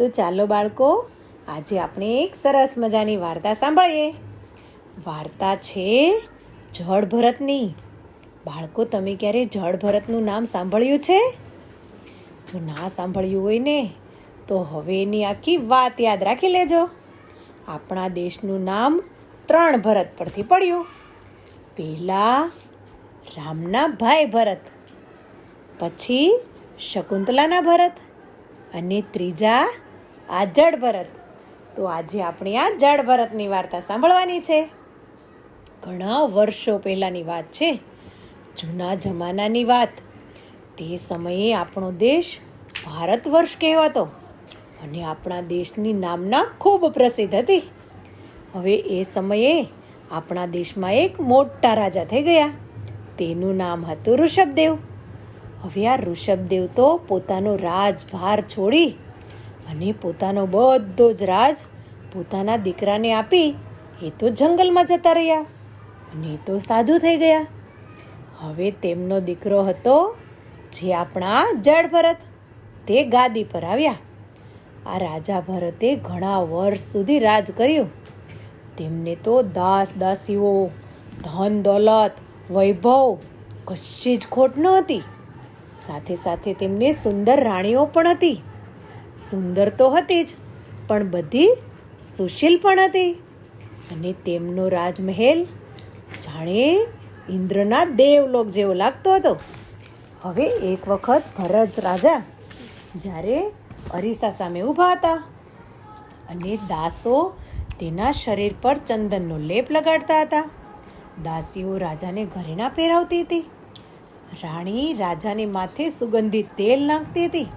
તો ચાલો બાળકો, આજે આપણે એક સરસ મજાની વાર્તા સાંભળીએ. વાર્તા છે જળ ભરતની. બાળકો, તમે ક્યારે જળ ભરતનું નામ સાંભળ્યું છે? જો ના સાંભળ્યું હોય ને, તો હવે એની આખી વાત યાદ રાખી લેજો. આપણા દેશનું નામ ત્રણ ભરત પરથી પડ્યું. પહેલાં રામના ભાઈ ભરત, પછી શકુંતલાના ભરત અને ત્રીજા આ જડ ભરત. તો આજે આપણે આ જડ ભરતની વાર્તા સાંભળવાની છે. ઘણા વર્ષો પહેલાંની વાત છે. જૂના જમાનાની વાત. તે સમયે આપણો દેશ ભારત વર્ષ કહેવાતો અને આપણા દેશની નામના ખૂબ પ્રસિદ્ધ હતી. હવે એ સમયે આપણા દેશમાં એક મોટા રાજા થઈ ગયા. તેનું નામ હતું ઋષભદેવ. હવે આ ઋષભદેવ તો પોતાનો રાજભાર છોડી અને પોતાનો બધો જ રાજ પોતાના દીકરાને આપી એ તો જંગલમાં જતા રહ્યા અને એ તો સાધુ થઈ ગયા. હવે તેમનો દીકરો હતો જે આપણા જડ ભરત, તે ગાદી પર આવ્યા. આ રાજા ભરતે ઘણા વર્ષ સુધી રાજ કર્યું. તેમને તો દાસ દાસીઓ, ધન દોલત, વૈભવ કશી જ ખોટ ન હતી. સાથે સાથે તેમને સુંદર રાણીઓ પણ હતી. સુંદર તો હતી જ, પણ બધી સુશીલ પણ હતી. અને તેમનો રાજમહેલ જાણે ઇન્દ્રના દેવલોક જેવો લાગતો હતો. હવે એક વખત ભરત રાજા જ્યારે અરીસા સામે ઊભા હતા અને દાસો તેના શરીર પર ચંદનનો લેપ લગાડતા હતા. દાસીઓ રાજાને ઘરેણા પહેરાવતી હતી. રાણી રાજાને માથે સુગંધિત તેલ નાખતી હતી.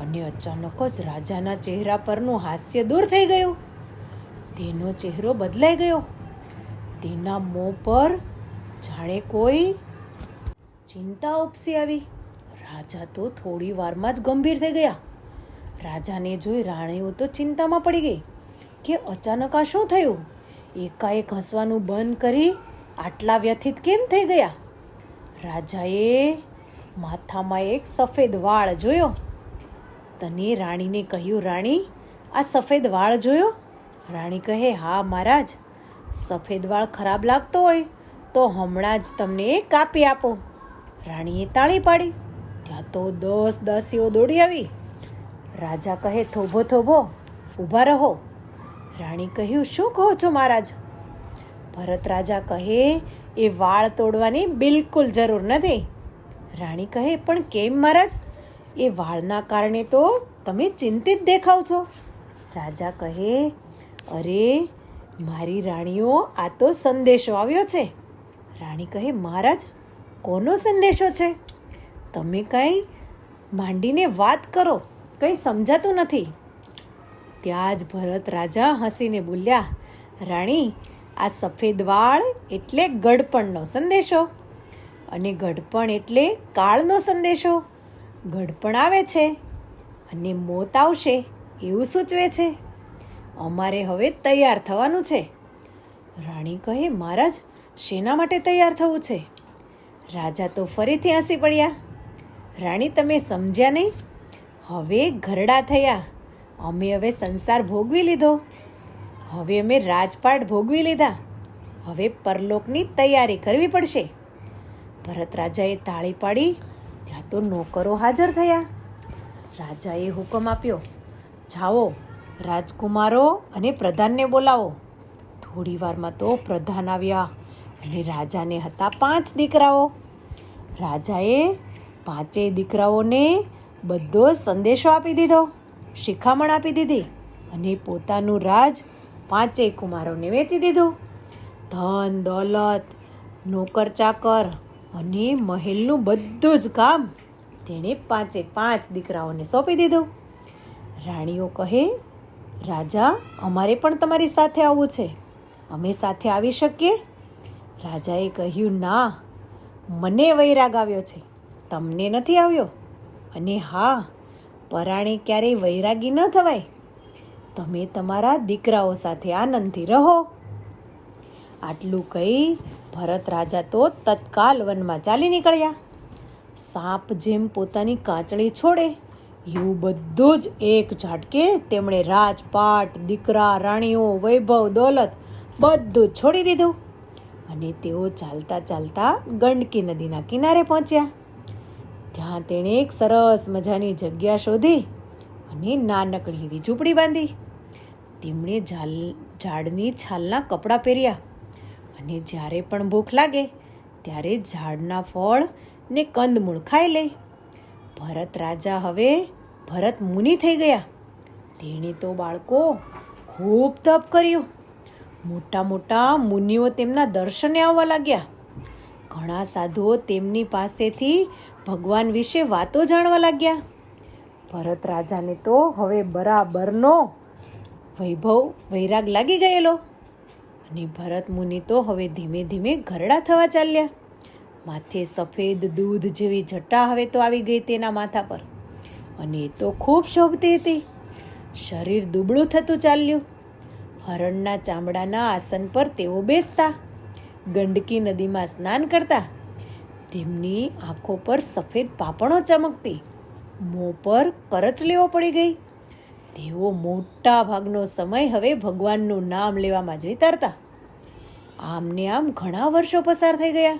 અને અચાનક જ રાજાના ચહેરા પરનું હાસ્ય દૂર થઈ ગયું. તેનો ચહેરો બદલાઈ ગયો. તેના મોં પર જાણે કોઈ ચિંતા ઉપસી આવી. રાજા તો થોડી વારમાં જ ગંભીર થઈ ગયા. રાજાને જોઈ રાણીઓ તો ચિંતામાં પડી ગઈ કે અચાનક આ શું થયું? એકાએક હસવાનું બંધ કરી આટલા વ્યથિત કેમ થઈ ગયા? રાજાએ માથામાં એક સફેદ વાળ જોયો. તને રાણીને કહ્યું, રાણી, આ સફેદ વાળ જોયો? રાણી કહે, હા, મહારાજ, સફેદ વાળ ખરાબ લાગતો હોય તો હમણાં જ તમને કાપી આપો. રાણીએ તાળી પાડી. ત્યાં તો દસ દસીઓ દોડી આવી. રાજા કહે, થોભો થોભો, ઊભા રહો. રાણી કહ્યું, શું કહો છો, મહારાજ? ભરત રાજા કહે, એ વાળ તોડવાની બિલકુલ જરૂર નથી. રાણી કહે, પણ કેમ, મહારાજ? એ વાળના કારણે તો તમે ચિંતિત દેખાવ છો. રાજા કહે, અરે, મારી રાણીઓ, આ તો સંદેશો આવ્યો છે. રાણી કહે, મહારાજ, કોનો સંદેશો છે? તમે કંઈ માંડીને વાત કરો, કંઈ સમજાતું નથી. ત્યાં જ ભરત રાજા હસીને બોલ્યા, રાણી, આ સફેદ વાળ એટલે ગડપણનો સંદેશો અને ગડપણ એટલે કાળનો સંદેશો. ગડપણ આવે છે અને મોત આવશે એવું સૂચવે છે. અમારે હવે તૈયાર થવાનું છે. રાણી કહે, મહારાજ, શેના માટે તૈયાર થવું છે? રાજા તો ફરીથી હસી પડ્યા. રાણી, તમે સમજ્યા નહીં? હવે ઘરડા થયા. અમે હવે સંસાર ભોગવી લીધો. હવે અમે રાજપાટ ભોગવી લીધા. હવે પરલોકની તૈયારી કરવી પડશે. ભરત રાજાએ તાળી પાડી ત્યાં તો નોકરો હાજર થયા. રાજાએ હુકમ આપ્યો, જાઓ, રાજકુમારો અને પ્રધાનને બોલાવો. થોડી વારમાં તો પ્રધાન આવ્યા અને રાજાને હતા પાંચ દીકરાઓ. રાજાએ પાંચેય દીકરાઓને બધો સંદેશો આપી દીધો, શિખામણ આપી દીધી અને પોતાનું રાજ પાંચેય કુમારોને વેચી દીધું. ધન, દોલત નોકર ચાકર અને મહેલનું બધું જ કામ તેણે પાંચે પાંચ દીકરાઓને સોંપી દીધું. રાણીઓ કહે, રાજા, અમારે પણ તમારી સાથે આવવું છે. અમે સાથે આવી શકીએ? રાજાએ કહ્યું, ના, મને વૈરાગ આવ્યો છે. તમને નથી આવ્યો? અને હા, પરાણે ક્યારેય વૈરાગી ન થવાય. તમે તમારા દીકરાઓ સાથે આનંદથી રહો. આટલું કહી ભરત રાજા તો તત્કાલ વનમાં ચાલી નીકળ્યા. સાપ જેમ પોતાની કાચળી છોડે, એવું બધું જ એક ઝાટકે તેમણે રાજપાટ, દીકરા, રાણીઓ, વૈભવ, દોલત બધું છોડી દીધું અને તેઓ ચાલતા ચાલતા ગંડકી નદીના કિનારે પહોંચ્યા. ત્યાં તેણે એક સરસ મજાની જગ્યા શોધી અને નાનકડી એવી ઝૂંપડી બાંધી. તેમણે ઝાલ, ઝાડની છાલના કપડાં પહેર્યા. અને જ્યારે પણ ભૂખ લાગે, ત્યારે ઝાડના ફળ ને કંદમૂળ ખાઈ લે. ભરત રાજા હવે ભરત મુનિ થઈ ગયા. તેણે તો બાળકો ખૂબ તપ કર્યું. મોટા મોટા મુનિઓ તેમના દર્શને આવવા લાગ્યા. ઘણા સાધુઓ તેમની પાસેથી ભગવાન વિશે વાતો જાણવા લાગ્યા. ભરત રાજાને તો હવે બરાબરનો વૈભવ, વૈરાગ લાગી ગયેલો. અને ભરત મુનિ તો હવે ધીમે ધીમે ઘરડા થવા ચાલ્યા. માથે સફેદ દૂધ જેવી જટા હવે તો આવી ગઈ તેના માથા પર. અને એ તો ખૂબ શોભતી હતી. શરીર દુબળું થતું ચાલ્યું. હરણના ચામડાના આસન પર તેઓ બેસતા. ગંડકી નદીમાં સ્નાન કરતા. તેમની આંખો પર સફેદ પાપણો ચમકતી. મોં પર કરચ લેવો પડી ગઈ. તેઓ મોટા ભાગનો સમય હવે ભગવાનનું નામ લેવામાં જ વિતારતા. આમને આમ ઘણા વર્ષો પસાર થઈ ગયા.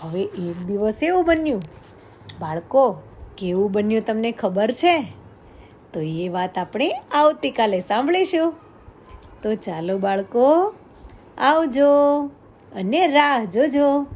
હવે એક દિવસ એવું બન્યું. બાળકો, કેવું બન્યું તમને ખબર છે? તો એ વાત આપણે આવતીકાલે સાંભળીશું. તો ચાલો બાળકો, આવજો અને રાહ જોજો.